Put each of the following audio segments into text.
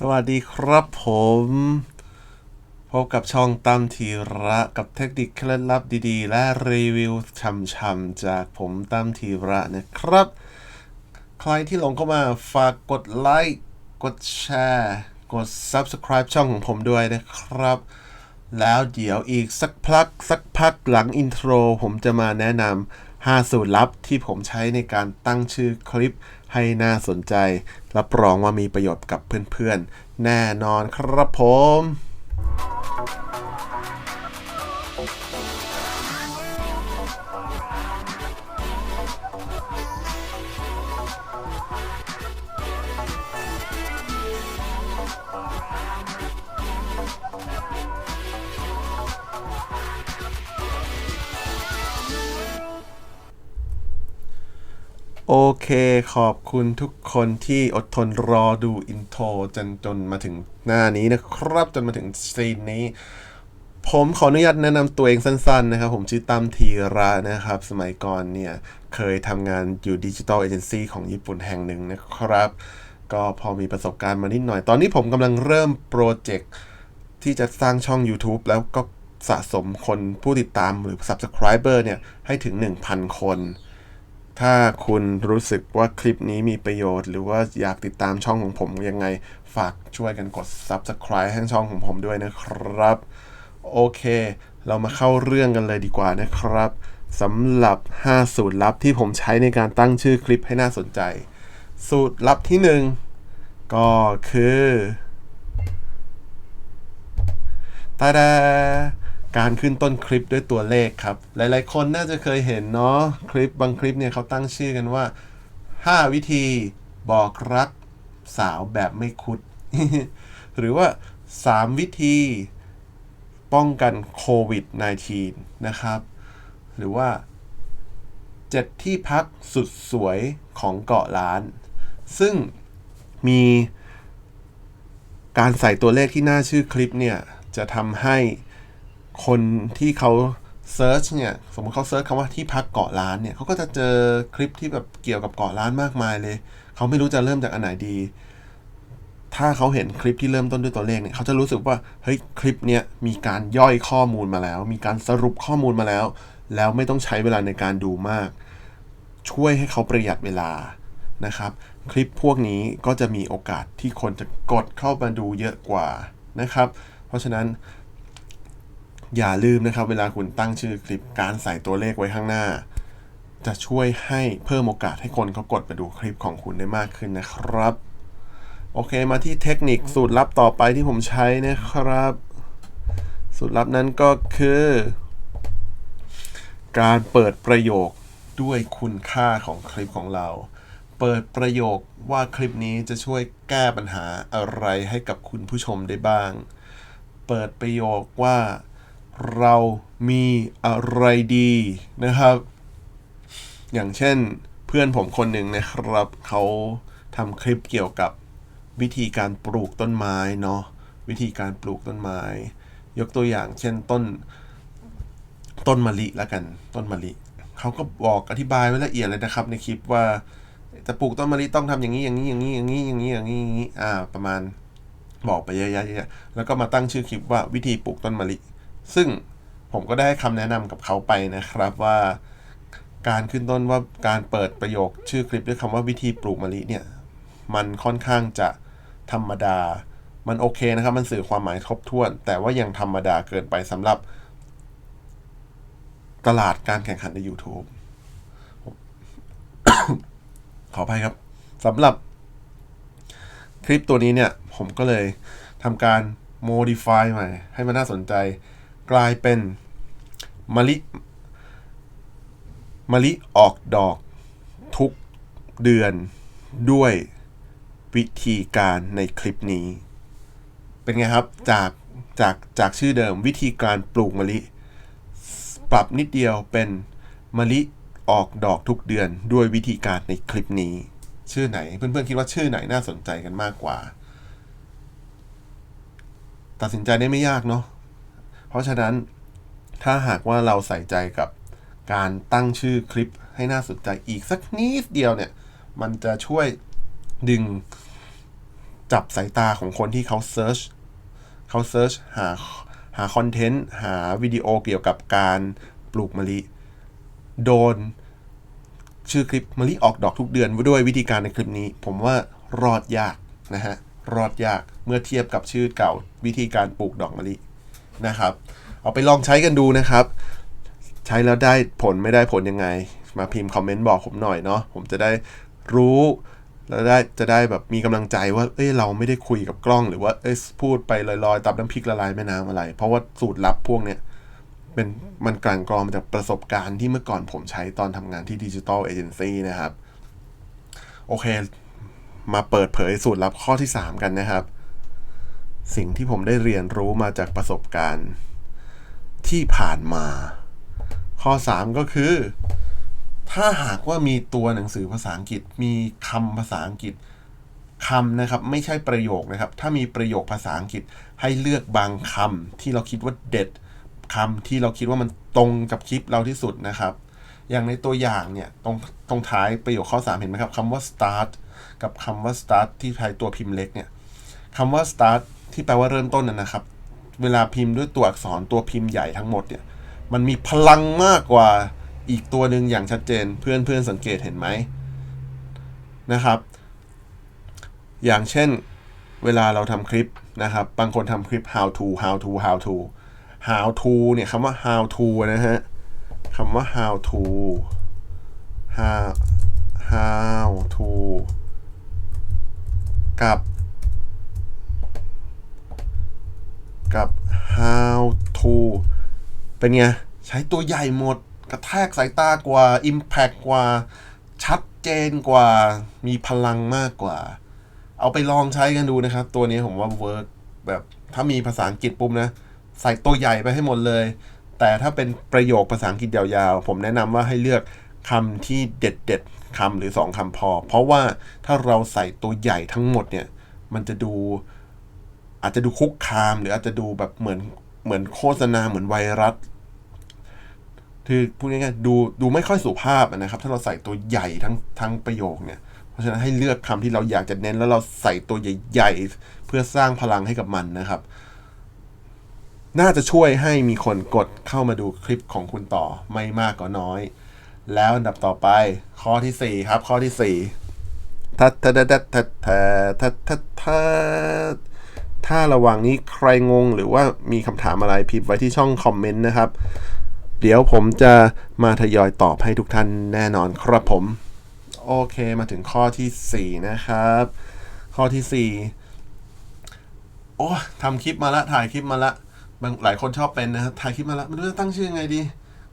สวัสดีครับผม พบกับช่องตั้มทีระกับเทคนิคเคล็ดลับดีๆ และรีวิวช่ำๆจากผมตั้มทีระนะครับ ใครที่หลงเข้ามาฝากกดไลค์กดแชร์กด Subscribe ช่องของผมด้วยนะครับ แล้วเดี๋ยวอีกสักพักสักพักหลังอินโทรผมจะมาแนะนำ 5 สูตรลับที่ผมใช้ในการตั้งชื่อคลิปให้น่าสนใจ รับรองว่ามีประโยชน์กับเพื่อนๆ แน่นอนครับผม โอเคขอบคุณทุกคนที่อดทนรอดูอินโทรจนจนมาถึงหน้านี้นะครับจนมาถึงซีนนี้ ผมขออนุญาตแนะนำตัวเองสั้นๆนะครับ ผมชื่อตั้มทีระนะครับ สมัยก่อนเนี่ย เคยทำงานอยู่ดิจิทัลเอเจนซี่ของญี่ปุ่นแห่งหนึ่งนะครับ ก็พอมีประสบการณ์มานิดหน่อย ตอนนี้ผมกำลังเริ่มโปรเจกต์ที่จะสร้างช่อง YouTube แล้วก็สะสมคนผู้ติดตามหรือ Subscriber เนี่ย ให้ถึง 1,000 คน ถ้าคุณรู้สึกว่าคลิปนี้มีประโยชน์ หรือว่าอยากติดตามช่องของผมยังไง ฝากช่วยกันกด Subscribe ให้ช่องของผมด้วยนะครับ โอเค เรามาเข้าเรื่องกันเลยดีกว่านะครับสำหรับ 5 สูตรลับที่ผมใช้ในการตั้งชื่อคลิปให้น่าสนใจ สูตรลับที่ 1 ก็คือตาดา การขึ้นต้นคลิปด้วยตัวเลขครับ หลายๆ คนน่าจะเคยเห็นเนาะคลิปบางคลิปเนี่ยเขาตั้งชื่อกันว่า 5 วิธีบอกรักสาวแบบไม่คุด หรือว่า 3 วิธีป้องกันโควิด -19 นะครับ หรือว่า 7 ที่พักสุดสวยของเกาะล้าน ซึ่งมีการใส่ตัวเลขที่หน้าชื่อคลิปเนี่ย จะทำให้ คนที่เขาเซิร์ชเนี่ยสมมติเขาเซิร์ชคำว่าที่พักเกาะล้านเนี่ยเขาก็จะเจอคลิปที่แบบเกี่ยวกับเกาะล้านมากมายเลย เขาไม่รู้จะเริ่มจากอันไหนดี ถ้าเขาเห็นคลิปที่เริ่มต้นด้วยตัวเลขเนี่ยเขาจะรู้สึกว่าเฮ้ยคลิปเนี้ยมีการย่อยข้อมูลมาแล้ว มีการสรุปข้อมูลมาแล้ว แล้วไม่ต้องใช้เวลาในการดูมาก ช่วยให้เขาประหยัดเวลานะครับ คลิปพวกนี้ก็จะมีโอกาสที่คนจะกดเข้ามาดูเยอะกว่านะครับ เพราะฉะนั้น อย่าลืมนะครับ เวลาคุณตั้งชื่อคลิปการใส่ตัวเลขไว้ข้างหน้า จะช่วยให้เพิ่มโอกาสให้คนเขากดไปดูคลิปของคุณได้มากขึ้นนะครับ โอเคมาที่เทคนิคสูตรลับต่อไปที่ผมใช้นะครับ สูตรลับนั้นก็คือ การเปิดประโยคด้วยคุณค่าของคลิปของเรา เปิดประโยคว่าคลิปนี้จะช่วยแก้ปัญหาอะไรให้กับคุณผู้ชมได้บ้าง เปิดประโยคว่า เรามีอะไรดีนะครับ อย่างเช่นเพื่อนผมคนหนึ่งนะครับเขาทำคลิปเกี่ยวกับวิธีการปลูกต้นไม้เนาะวิธีการปลูกต้นไม้ ยกตัวอย่างเช่นต้น ต้นมะลิแล้วกัน ต้นมะลิเขาก็บอกอธิบายไว้ละเอียดเลยนะครับ ในคลิปว่า จะปลูกต้นมะลิต้องทำอย่างนี้อย่างนี้อย่างนี้อย่างนี้อย่างนี้อย่างนี้อย่างนี้อ่า ประมาณบอกไปเยอะๆแล้วก็มาตั้งชื่อคลิปว่าวิธีปลูกต้นมะลิ ซึ่งผมก็ได้ให้คำแนะนำกับเขาไปนะครับว่าการขึ้นต้นว่าการเปิดประโยคชื่อคลิปด้วยคำว่าวิธีปลูกมะลิเนี่ย มันค่อนข้างจะธรรมดา มันโอเคนะครับ มันสื่อความหมายครบถ้วน แต่ว่ายังธรรมดาเกินไปสำหรับ ตลาดการแข่งขันใน YouTube ขออภัยครับสำหรับ คลิปตัวนี้เนี่ย ผมก็เลยทำการ modify ใหม่ ให้มันน่าสนใจ กลายเป็นมะลิมะลิออกดอกทุกเดือนด้วยวิธีการในคลิปนี้ เป็นไงครับจากจากจากชื่อเดิมวิธีการปลูกมะลิ ปรับนิดเดียวเป็นมะลิออกดอกทุกเดือนด้วยวิธีการในคลิปนี้ ชื่อไหนเพื่อนๆคิดว่าชื่อไหนน่าสนใจกันมากกว่า ตัดสินใจได้ไม่ยากเนาะ เพราะฉะนั้นถ้าหากว่าเราใส่ใจกับการตั้งชื่อคลิปให้น่าสนใจอีกสักนิดเดียวเนี่ย มันจะช่วยดึงจับสายตาของคนที่เขาเซิร์ชเขาเซิร์ชหาหาคอนเทนต์ หาวิดีโอเกี่ยวกับการปลูกมะลิ โดน ชื่อคลิปมะลิออกดอกทุกเดือนด้วยวิธีการในคลิปนี้ ผมว่ารอดยากนะฮะ รอดยากเมื่อเทียบกับชื่อเก่าวิธีการปลูกดอกมะลิ นะครับ เอาไปลองใช้กันดูนะครับ ใช้แล้วได้ผลไม่ได้ผลยังไง มาพิมพ์คอมเมนต์บอกผมหน่อยเนาะผมจะได้รู้แล้วได้จะได้แบบมีกำลังใจว่า เอ้ยเราไม่ได้คุยกับกล้องหรือว่าเอ้ยพูดไปลอยๆตามน้ำพริกละลายแม่น้ำอะไร เพราะว่าสูตรลับพวกเนี้ยเป็นมันกลั่นกรองมาจากประสบการณ์ที่เมื่อก่อนผมใช้ตอนทำงานที่ดิจิ t a ลเอเจนซี่นะครับ โอเค มาเปิดเผยสูตรลับข้อที่ 3 กันนะครับ สิ่งที่ผมได้เรียนรู้มาจากประสบการณ์ที่ผ่านมา ข้อ 3 ก็คือ ถ้าหากว่ามีตัวหนังสือภาษาอังกฤษ มีคำภาษาอังกฤษคำนะครับ ไม่ใช่ประโยคนะครับ ถ้ามีประโยคภาษาอังกฤษให้เลือกบางคำที่เราคิดว่าเด็ดคำที่เราคิดว่ามันตรงกับคลิปเราที่สุดนะครับ อย่างในตัวอย่างเนี่ยตรงตรงท้ายประโยคข้อ 3 เห็นไหมครับคำว่า start กับคำว่า start ที่ใช้ตัวพิมพ์เล็กเนี่ยคำว่า start ที่แปลว่าเริ่มต้นนะนะครับ เวลาพิมพ์ด้วยตัวอักษรตัวพิมพ์ใหญ่ทั้งหมดเนี่ย มันมีพลังมากกว่าอีกตัวหนึ่งอย่างชัดเจนเพื่อนเพื่อนสังเกตเห็นไหมนะครับ อย่างเช่นเวลาเราทำคลิปนะครับ บางคนทำคลิป how to how to how to how to เนี่ยคำว่า how to นะฮะคำว่า how to how how to กับ กับ how to เป็นไง ใช้ตัวใหญ่หมด กระแทกสายตากว่า impact กว่า ชัดเจนกว่า มีพลังมากกว่า เอาไปลองใช้กันดูนะครับ ตัวนี้ผมว่าเวิร์กแบบถ้ามีภาษาอังกฤษปุ๊บนะ ใส่ตัวใหญ่ไปให้หมดเลย แต่ถ้าเป็นประโยคภาษาอังกฤษยาวๆ ผมแนะนำว่าให้เลือกคำที่เด็ดๆคำหรือสองคำพอ เพราะว่าถ้าเราใส่ตัวใหญ่ทั้งหมดเนี่ย มันจะดู อาจจะดูคุกคาม หรืออาจจะดูแบบเหมือนเหมือนโฆษณาเหมือนไวรัสคือพูดง่ายๆดูดูไม่ค่อยสุภาพนะครับ ถ้าเราใส่ตัวใหญ่ทั้งทั้งประโยคเนี่ย เพราะฉะนั้นให้เลือกคำที่เราอยากจะเน้นแล้วเราใส่ตัวใหญ่ๆ เพื่อสร้างพลังให้กับมันนะครับ น่าจะช่วยให้มีคนกดเข้ามาดูคลิปของคุณต่อไม่มากก็น้อย แล้วอันดับต่อไปข้อที่สี่ครับข้อที่สี่ถ้าถ้าถ้าถ้าถ้าถ้าถ้า ถ้าระหว่างนี้ใครงงหรือว่ามีคำถามอะไรพิมพ์ไว้ที่ช่องคอมเมนต์นะครับ เดี๋ยวผมจะมาทยอยตอบให้ทุกท่านแน่นอนครับผม โอเคมาถึงข้อที่ 4 นะครับ ข้อที่ 4 โอ้ทำคลิปมาละถ่ายคลิปมาละบางหลายคนชอบเป็นนะครับถ่ายคลิปมาละไม่รู้จะตั้งชื่อไงดี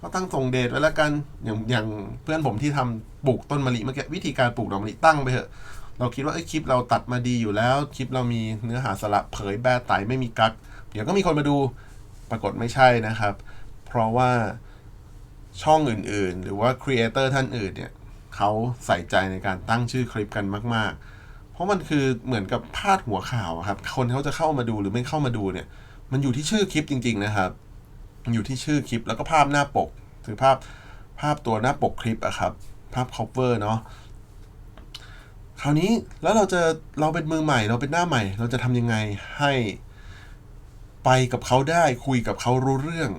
ก็ตั้งส่งเดทไว้แล้วกันอย่างอย่างเพื่อนผมที่ทำปลูกต้นมะลิเมื่อกี้วิธีการปลูกดอกมะลิตั้งไปเถอะ เราคิดว่าไอ้คลิปเราตัดมาดีอยู่แล้ว คลิปเรามีเนื้อหาสาระเผยแบร์ไตไม่มีกักเดี๋ยวก็มีคนมาดูปรากฏไม่ใช่นะครับ เพราะว่าช่องอื่นๆ หรือว่าครีเอเตอร์ท่านอื่นเนี่ยเขาใส่ใจในการตั้งชื่อคลิปกันมาก ๆ เพราะมันคือเหมือนกับพาดหัวข่าวครับ คนเขาจะเข้ามาดูหรือไม่เข้ามาดูเนี่ย มันอยู่ที่ชื่อคลิปจริง ๆ นะครับ มันอยู่ที่ชื่อคลิปแล้วก็ภาพหน้าปก คือภาพภาพตัวหน้าปกคลิปอะครับ ภาพ cover เนาะ คราวนี้แล้วเราจะเราเป็นมือใหม่ เราเป็นหน้าใหม่ เราจะทำยังไงให้ไปกับเขาได้คุยกับเขารู้เรื่อง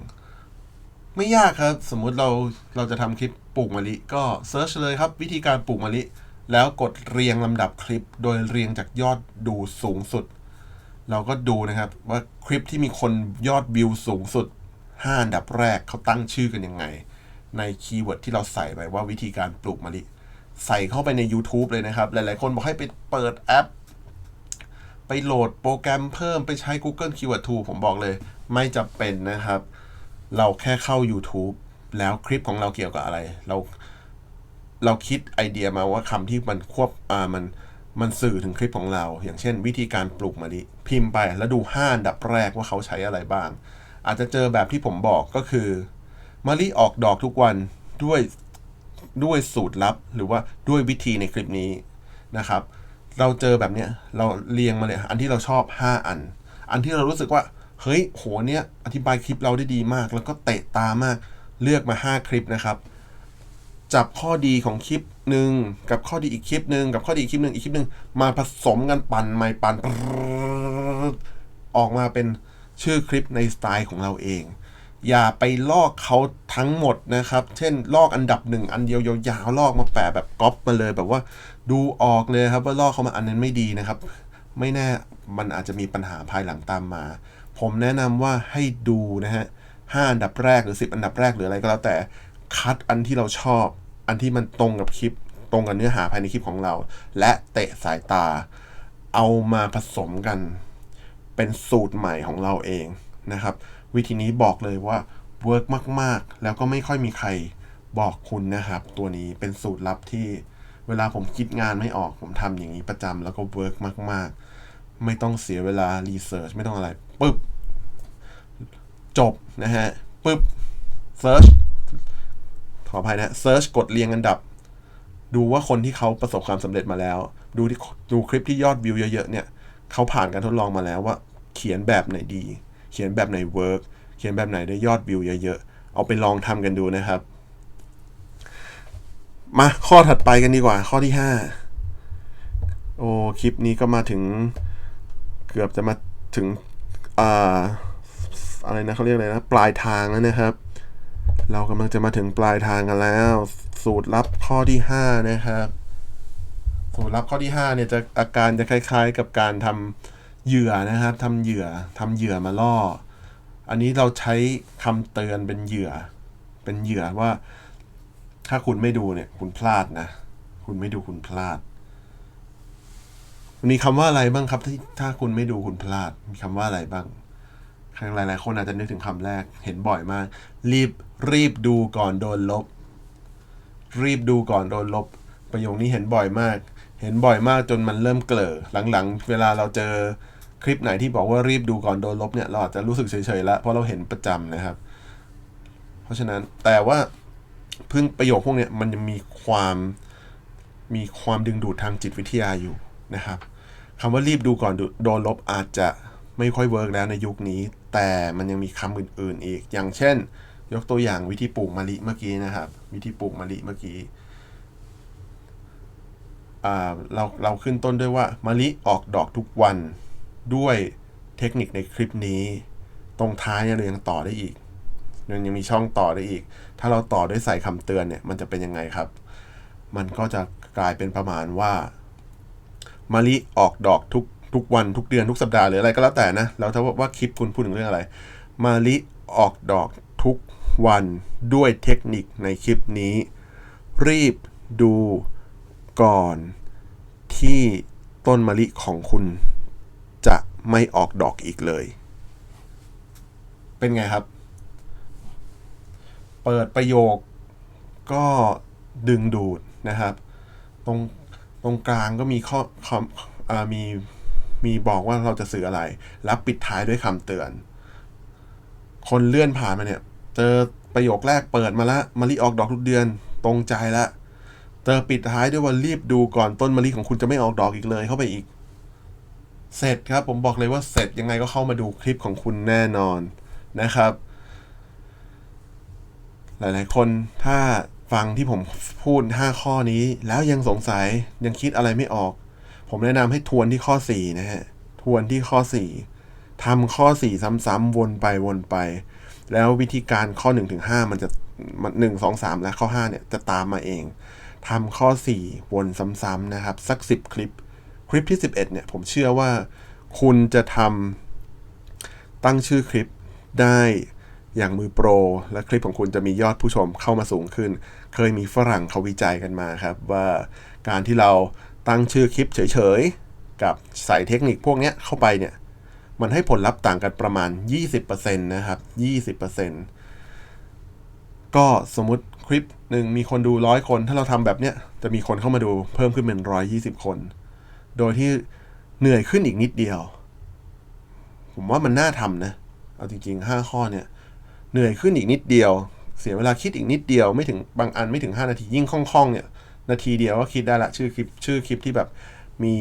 ไม่ยากครับ สมมุติเราเราจะทำคลิปปลูกมะลิก็เซิร์ชเลยครับ วิธีการปลูกมะลิ แล้วกดเรียงลำดับคลิป โดยเรียงจากยอดดูสูงสุด เราก็ดูนะครับว่าคลิปที่มีคนยอดวิวสูงสุด5อันดับแรกเขาตั้งชื่อกันยังไง ในคีย์เวิร์ดที่เราใส่ไปว่าวิธีการปลูกมะลิ ใส่เข้าไปใน YouTube เลยนะครับ หลายๆ คนบอกให้ไปเปิดแอป ไปโหลดโปรแกรมเพิ่มไปใช้ Google Keyword Tool ผมบอกเลย ไม่จำเป็นนะครับ เราแค่เข้า YouTube แล้วคลิปของเราเกี่ยวกับอะไร เราเราคิดไอเดียมาว่าคำที่มันควบอ่ามันมันสื่อถึงคลิปของเรา อย่างเช่น วิธีการปลูกมะลิพิมพ์ไปแล้วดู5อันดับแรกว่าเขาใช้อะไรบ้าง อาจจะเจอแบบที่ผมบอกก็คือมะลิออกดอกทุกวันด้วย ด้วยสูตรลับหรือว่าด้วยวิธีในคลิปนี้นะครับ เราเจอแบบเนี้ยเราเรียงมาเลยอันที่เราชอบ 5 อัน อันที่เรารู้สึกว่าเฮ้ยโหเนี้ยอธิบายคลิปเราได้ดีมาก แล้วก็เตะตามากเลือกมา 5 คลิปนะครับ จับข้อดีของคลิปหนึ่งกับข้อดีอีกคลิปหนึ่งกับข้อดีอีกคลิปหนึ่งอีกคลิปหนึ่งมาผสมกันปั่นไม่ปั่นออกมาเป็นชื่อคลิปในสไตล์ของเราเอง อย่าไปลอกเขา ทั้งหมดนะครับ เช่นลอกอันดับหนึ่งอันเดียวยาวๆลอกมาแปะแบบก๊อปมาเลย แบบว่าดูออกเลยครับว่าลอกเขามาอันนั้นไม่ดีนะครับ ไม่แน่มันอาจจะมีปัญหาภายหลังตามมา ผมแนะนำว่าให้ดูนะฮะห้าอันดับแรกหรือ 10 อันดับแรกหรืออะไรก็แล้วแต่คัดอันที่เราชอบ อันที่มันตรงกับคลิป ตรงกับเนื้อหาภายในคลิปของเรา และเตะสายตา เอามาผสมกัน เป็นสูตรใหม่ของเราเองนะครับ วิธีนี้บอกเลยว่า เวิร์กมาก ๆ แล้วก็ไม่ค่อยมีใครบอกคุณนะครับ ตัวนี้เป็นสูตรลับที่เวลาผมคิดงานไม่ออกผมทำอย่างนี้ประจำแล้วก็เวิร์กมาก ๆ ไม่ต้องเสียเวลารีเสิร์ชไม่ต้องอะไรปึ๊บ จบนะฮะปึ๊บเซิร์ชขออภัยนะเซิร์ชกดเรียงอันดับ ดูว่าคนที่เขาประสบความสำเร็จมาแล้ว ดูที่ดูคลิปที่ยอดวิวเยอะ ๆ เนี่ยเขาผ่านการทดลองมาแล้วว่า เขียนแบบไหนดี เขียนแบบไหนเวิร์ก เขียนแบบไหนได้ยอดวิวเยอะๆ เอาไปลองทำกันดูนะครับ มาข้อถัดไปกันดีกว่า ข้อที่ 5 โอ้คลิปนี้ก็มาถึงเกือบจะมาถึงอ่าอะไรนะเขาเรียกอะไรนะปลายทางแล้วนะครับ เรากำลังจะมาถึงปลายทางกันแล้ว สูตรลับข้อที่ 5 นะครับสูตรลับข้อที่5เนี่ยจะอาการจะคล้าย ๆ กับการทำเหยื่อนะครับทำเหยื่อทำเหยื่อมาล่อ อันนี้เราใช้คำเตือนเป็นเหยื่อ เป็นเหยื่อว่า ถ้าคุณไม่ดูเนี่ย คุณพลาดนะ คุณไม่ดูคุณพลาด มีคำว่าอะไรบ้างครับที่ถ้าคุณไม่ดูคุณพลาด มีคำว่าอะไรบ้างครั้งหลาย ๆ คนอาจจะนึกถึงคำแรก เห็นบ่อยมาก รีบรีบดูก่อนโดนลบ รีบดูก่อนโดนลบ ประโยคนี้เห็นบ่อยมาก เห็นบ่อยมากจนมันเริ่มเกลอหลังๆ เวลาเราเจอ คลิปไหนที่บอกว่ารีบดูก่อนโดนลบเนี่ยเราอาจจะรู้สึกเฉยๆแล้วเพราะเราเห็นประจำนะครับ เพราะฉะนั้นแต่ว่าพึ่งประโยคพวกเนี้ยมันยังมีความมีความดึงดูดทางจิตวิทยาอยู่นะครับคำว่ารีบดูก่อนโดนลบอาจจะไม่ค่อยเวิร์กแล้วในยุคนี้ แต่มันยังมีคำอื่น ๆ อีก อย่างเช่น ยกตัวอย่างวิธีปลูกมะลิเมื่อกี้นะครับ วิธีปลูกมะลิเมื่อกี้เราเราขึ้นต้นด้วยว่ามะลิออกดอกทุกวัน ด้วยเทคนิคในคลิปนี้ ตรงท้ายเนี่ยเรายังต่อได้อีกมันยังมีช่องต่อได้อีก ถ้าเราต่อด้วยใส่คำเตือนเนี่ยมันจะเป็นยังไงครับ มันก็จะกลายเป็นประมาณว่ามะลิออกดอกทุกทุกวันทุกเดือนทุกสัปดาห์หรืออะไรก็แล้วแต่นะแล้วถ้าว่าคลิปคุณพูดถึงเรื่องอะไรมะลิออกดอกทุกวันด้วยเทคนิคในคลิปนี้ รีบดูก่อนที่ต้นมะลิของคุณ ไม่ออกดอกอีกเลย เป็นไงครับ เปิดประโยคก็ดึงดูดนะครับ ตรงตรงกลางก็มีข้อคอมีมีบอกว่าเราจะสื่ออะไร แล้วปิดท้ายด้วยคำเตือน คนเลื่อนผ่านมาเนี่ย เจอประโยคแรกเปิดมาละมะลิออกดอกทุกเดือนตรงใจละเจอปิดท้ายด้วยว่ารีบดูก่อนต้นมะลิของคุณจะไม่ออกดอกอีกเลยเข้าไปอีก เสร็จครับ ผมบอกเลยว่าเสร็จยังไงก็เข้ามาดูคลิปของคุณแน่นอนนะครับ หลายๆ คนถ้าฟังที่ผมพูด 5 ข้อนี้ แล้วยังสงสัยยังคิดอะไรไม่ออก ผมแนะนำให้ทวนที่ข้อ 4 นะฮะ ทวนที่ข้อ 4ทำข้อ 4 ซ้ำๆวนไปวนไป แล้ววิธีการข้อ1ถึงมันจะมันหนึ่งสองสามและข้อ 5 เนี่ย จะตามมาเองทำข้อ 4 วนซ้ำๆนะครับ สัก 10 คลิป ลิปที่ 11เนี่ยผมเชื่อว่าคุณจะทำตั้งชื่อคลิปได้อย่างมือโปร และคลิปของคุณจะมียอดผู้ชมเข้ามาสูงขึ้น เคยมีฝรั่งเขาวิจัยกันมาครับ ว่าการที่เราตั้งชื่อคลิปเฉยๆ กับใส่เทคนิคพวกนี้เข้าไปเนี่ย มันให้ผลลัพธ์ต่างกันประมาณ 20%นะครับ 20%ก็สมมติคลิปหนึ่งมีคนดูร้อยคน ถ้าเราทำแบบเนี้ยจะมีคนเข้ามาดูเพิ่มขึ้นเป็นร้อยยี่สิบคน โดยที่เหนื่อยขึ้นอีกนิดเดียว ผมว่ามันน่าทำนะ เอาจริง ๆ 5 ข้อเนี่ย เหนื่อยขึ้นอีกนิดเดียว เสียเวลาคิดอีกนิดเดียว ไม่ถึงบางอันไม่ถึง 5 นาทียิ่งคล่องๆ เนี่ย นาทีเดียวก็คิดได้ละชื่อคลิปชื่อคลิปที่แบบมี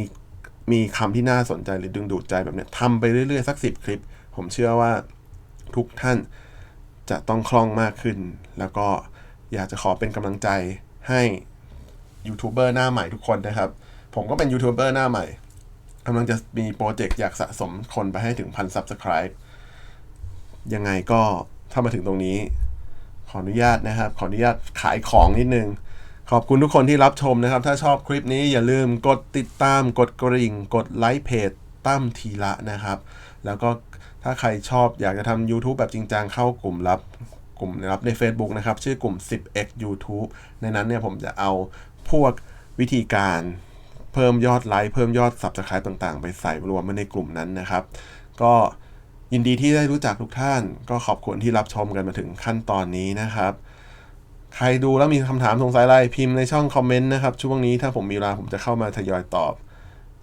มีคำที่น่าสนใจหรือดึงดูดใจแบบเนี้ยทำไปเรื่อยๆ สักสิบคลิป ผมเชื่อว่าทุกท่านจะต้องคล่องมากขึ้น แล้วก็อยากจะขอเป็นกำลังใจให้ยูทูบเบอร์หน้าใหม่ทุกคนนะครับ ผมก็เป็นยูทูบเบอร์หน้าใหม่กำลังจะมีโปรเจกต์อยากสะสมคนไปให้ถึงพัน Subscribe ยังไงก็ถ้ามาถึงตรงนี้ ขออนุญาตนะครับ ขออนุญาตขายของนิดนึง ขอบคุณทุกคนที่รับชมนะครับ ถ้าชอบคลิปนี้อย่าลืมกดติดตาม กดกริ่ง กดไลค์เพจตั้มทีละนะครับ แล้วก็ถ้าใครชอบอยากจะทำ YouTube แบบจริงจังเข้ากลุ่มลับกลุ่มลับใน Facebook นะครับ ชื่อกลุ่ม 10x YouTube ในนั้นเนี่ยผมจะเอาพวกวิธีการ เพิ่มยอดไลค์เพิ่มยอด Subscribe ต่างๆ ไปใส่รวมไว้ในกลุ่มนั้นนะครับ ก็ยินดีที่ได้รู้จักทุกท่าน ก็ขอบคุณที่รับชมกันมาถึงขั้นตอนนี้นะครับ ใครดูแล้วมีคำถามสงสัยอะไรพิมพ์ในช่องคอมเมนต์นะครับช่วงนี้ถ้าผมมีเวลาผมจะเข้ามาทยอยตอบ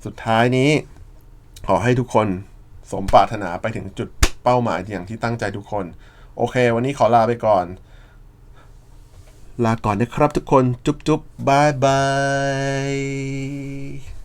สุดท้ายนี้ ขอให้ทุกคนสมปรารถนาไปถึงจุดเป้าหมายอย่างที่ตั้งใจทุกคน โอเค วันนี้ขอลาไปก่อน ลาก่อนนะครับทุกคนจุ๊บจุ๊บบายบาย